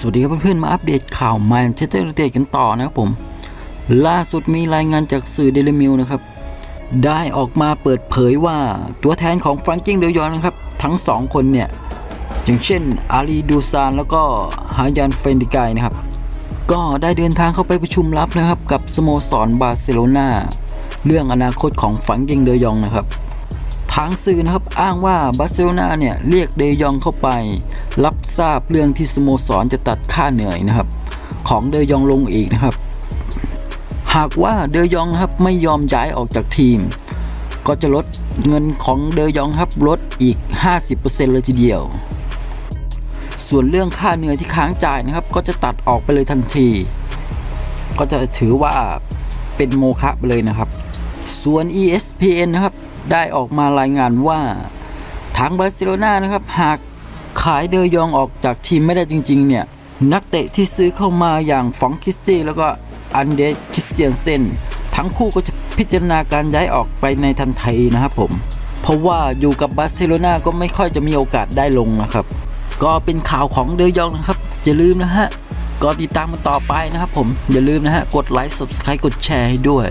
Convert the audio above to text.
สวัสดีครับเพื่อนๆมาอัปเดตข่าวแมนเชสเตอร์ยูไนเต็ดกันต่อนะครับผม ล่าสุดมีรายงานจากสื่อเดลิมิลนะครับ ได้ออกมาเปิดเผยว่าตัวแทนของฟรังกิ้งเดยอนนะครับ ทั้งสองคนเนี่ย อย่างเช่นอาลีดูซานแล้วก็ฮายันเฟนดิกายนะครับ ก็ได้เดินทางเข้าไปประชุมลับนะครับ กับสโมสรบาร์เซโลนาเรื่องอนาคตของฟรังกิ้งเดยองนะครับางสื่อนะครับอ้างว่าบาร์เซโลนาเนี่ยเรียกเดยองเข้าไป รับทราบเรื่องที่สโมสรจะตัดค่าเหนื่อยนะครับ ของเดยองลงอีกนะครับ หากว่าเดยองนะครับไม่ยอมย้ายออกจากทีม ก็จะลดเงินของเดยองครับลดอีก 50%เลยทีเดียว ส่วนเรื่องค่าเหนื่อยที่ค้างจ่ายนะครับ ก็จะตัดออกไปเลยทันที ก็จะถือว่าเป็นโมฆะไปเลยนะครับ ส่วน ESPN นะครับ ได้ออกมารายงานว่า ทางบาร์เซโลนานะครับ หากขายเดยองออกจากทีมไม่ได้จริง ๆ เนี่ย นักเตะที่ซื้อเข้ามาอย่างฟองคิสตี้แล้วก็อันเดรคริสเตียนเซนทั้งคู่ก็จะพิจารณาการย้ายออกไปในทันทีนะครับผม เพราะว่าอยู่กับบาร์เซโลนาก็ไม่ค่อยจะมีโอกาสได้ลงนะครับ ก็เป็นข่าวของเดยองนะครับอย่าลืมนะฮะก็ติดตามมันต่อไปนะครับผม อย่าลืมนะฮะ กดไลค์ subscribe กดแชร์ให้ด้วย